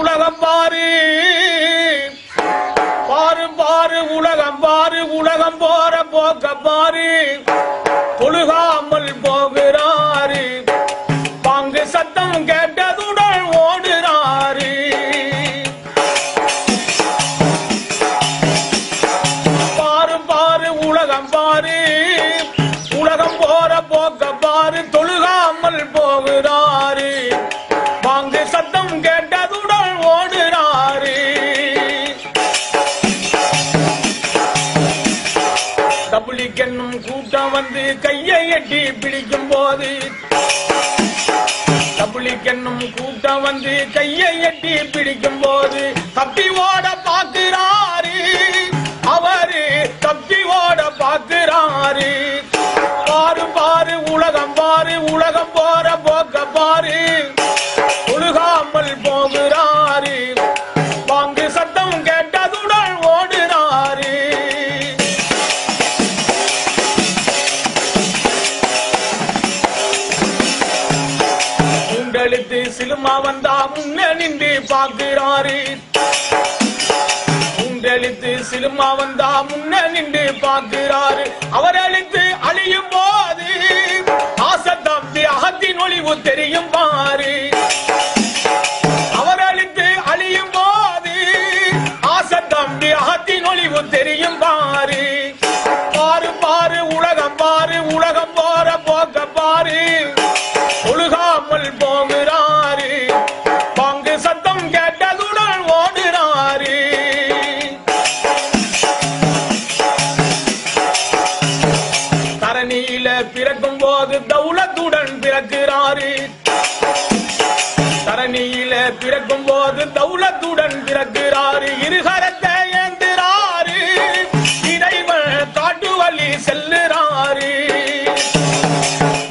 உலகம் பாரு. பாரு பாரு உலகம் பாரு உலகம் போற போக்க பாரு. தொழுகாமல் போகிறாரு. பாங்கு சத்தம் கேட்டதுடன் ஓடுறாரு. பாரு பாரு உலகம் பாரு. உலகம் போற போக்க பாரு. தொழுகாமல் போகிறாரு. கூட்டம் வந்து கையை எட்டி பிடிக்கும் போது தபுலிக்கென்னும் கூட்டம் வந்து கையை எட்டி பிடிக்கும் போது தப்பி ஓட பார்க்கிறாரு. அவரு தப்பி ஓட பார்க்கிறாரு. பாரு பாரு உலகம் பாரு உலகம் போற போக்க பாரு. ஒழுகாமல் சிலுமா வந்தா முன்ன நின்று பார்க்கிறாரு. உண்டெழுத்து சிலுமா வந்தா முன்ன நின்று பார்க்கிறாரு. அவர் அழித்து அழியும் போது ஆசை அகத்தின் ஒளிவு தெரியும் பாரு. அவர் அழித்து அழியும் போது ஆசத்தம் தம்பி அகத்தின் ஒளிவு தெரியும் பாரு. பாரு பாரு உலகம் பாரு உலகம் போற போக்க பாரு. ஒழுகாமல் போகிறாரு பிறக்கும் போது தௌலத்துடன் பிறக்கிறாரு. தரணியில பிறக்கும் போது தௌலத்துடன் பிறக்கிறாரு. இருகரத்தை ஏந்துறாரு. இறைவன் காட்டு வழி செல்லுறாரு.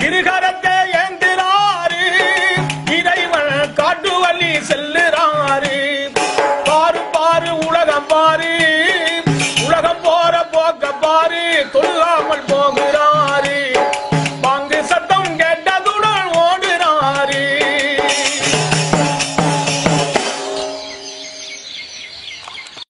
இருகரத்தை ஏந்திராரு இறைவன் காட்டு வழி செல்லுறாரு. பாரு பாரு உலகம் பாரு. உலகம் போற போக்க பாரு. தொல்லாமல் போ